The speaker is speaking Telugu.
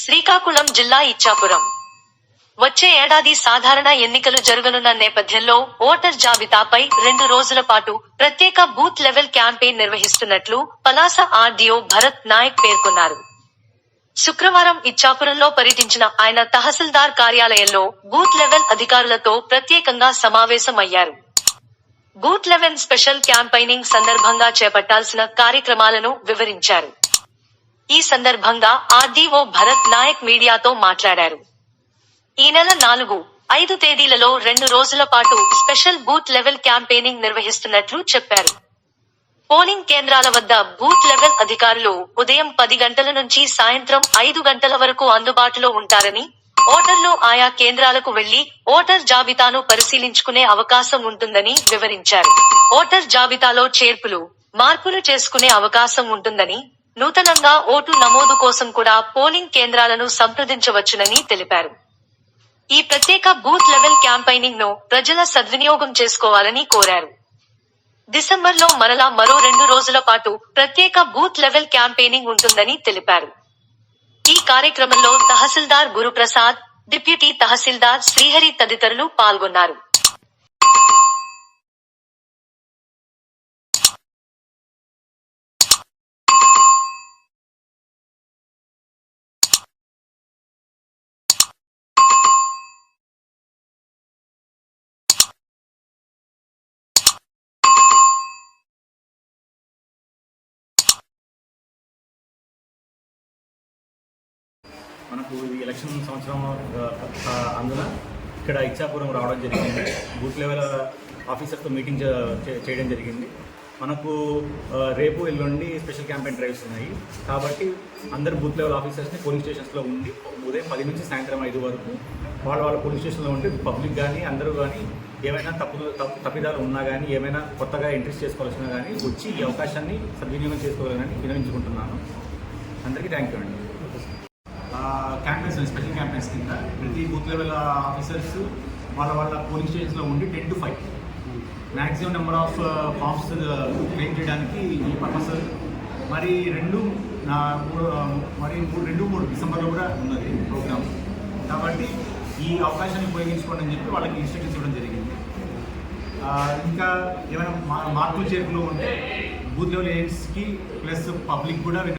శ్రీకాకుళం జిల్లా ఇచ్చాపురం. వచ్చే ఏడాది సాధారణ ఎన్నికలు జరగనున్న నేపథ్యంలో ఓటర్ జాబితాపై రెండు రోజుల పాటు ప్రత్యేక బూత్ లెవెల్ క్యాంపెయిన్ నిర్వహిస్తున్నట్లు పలాస ఆర్డీఓ భరత్ నాయక్ పేర్కొన్నారు. శుక్రవారం ఇచ్చాపురంలో పర్యటించిన ఆయన తహసీల్దార్ కార్యాలయంలో బూత్ లెవెల్ అధికారులతో ప్రత్యేకంగా సమావేశమయ్యారు. బూత్ లెవెల్ స్పెషల్ క్యాంపెయినింగ్ సందర్భంగా చేపట్టాల్సిన కార్యక్రమాలను వివరించారు. ఈ సందర్భంగా ఆర్డీఓ భరత్ నాయక్ మీడియాతో మాట్లాడారు. ఈ నెల నాలుగు ఐదు తేదీలలో రెండు రోజుల పాటు స్పెషల్ బూత్ లెవెల్ క్యాంపెయినింగ్ నిర్వహిస్తున్నట్లు చెప్పారు. పోలింగ్ కేంద్రాల వద్ద బూత్ లెవెల్ అధికారులు ఉదయం పది గంటల నుంచి సాయంత్రం ఐదు గంటల వరకు అందుబాటులో ఉంటారని ఓటర్లు ఆయా కేంద్రాలకు వెళ్ళి ఓటర్ జాబితాను పరిశీలించుకునే అవకాశం ఉంటుందని వివరించారు. ఓటర్ జాబితాలో చేర్పులు మార్పులు చేసుకునే అవకాశం ఉంటుందని నూతనంగా ఓటు నమోదు కోసం కూడా పోలింగ్ కేంద్రాలను సంప్రదించవచ్చునని తెలిపారు. ఈ ప్రత్యేక బూత్ లెవెల్ క్యాంపెయినింగ్ను ప్రజల సద్వినియోగం చేసుకోవాలని కోరారు. డిసెంబర్లో మరలా మరో రెండు రోజుల పాటు ప్రత్యేక బూత్ లెవెల్ క్యాంపెయినింగ్ ఉంటుందని తెలిపారు. ఈ కార్యక్రమంలో తహసీల్దార్ గురుప్రసాద్ డిప్యూటీ తహసీల్దార్ శ్రీహరి తదితరులు పాల్గొన్నారు. మనకు ఈ ఎలక్షన్ సంవత్సరం అందున ఇక్కడ ఇచ్చాపురం రావడం జరిగింది. బూత్ లెవెల్ ఆఫీసర్తో మీటింగ్ చేయడం జరిగింది. మనకు రేపు ఎల్లుండి స్పెషల్ క్యాంపెయిన్ డ్రైవ్స్ ఉన్నాయి. కాబట్టి అందరు బూత్ లెవెల్ ఆఫీసర్స్ని పోలీస్ స్టేషన్స్లో ఉండి ఉదయం పది నుంచి సాయంత్రం ఐదు వరకు వాళ్ళ వాళ్ళ పోలీస్ స్టేషన్లో ఉండి పబ్లిక్ కానీ అందరూ కానీ ఏమైనా తప్పు తప్పిదాలు ఉన్నా కానీ ఏమైనా కొత్తగా ఎంట్రీస్ చేసుకోవాల్సిన కానీ వచ్చి ఈ అవకాశాన్ని సద్వినియోగం చేసుకోవాలని వినియోగించుకుంటున్నాను అందరికీ థ్యాంక్ యూ అండి. క్యాంపెయిన్స్ స్పెషల్ క్యాంపెయిన్స్ కింద. ప్రతి బూత్ లెవెల్ ఆఫీసర్స్ వాళ్ళ వాళ్ళ పోలింగ్ స్టేషన్స్లో ఉండి ten to five. Maximum number of forms claim చేయడానికి ఈ పర్పస్. మరి రెండు నా మూడు మరి మూడు రెండు మూడు డిసెంబర్లో కూడా ఉన్నది ప్రోగ్రామ్. కాబట్టి ఈ అవకాశాన్ని ఉపయోగించుకోండి అని చెప్పి వాళ్ళకి ఇన్స్ట్రక్షన్స్ ఇవ్వడం జరిగింది. ఇంకా ఏమైనా మా మార్పులు చేర్పులు ఉంటే బూత్ లెవెల్ ఏజెంట్స్కి ప్లస్ పబ్లిక్ కూడా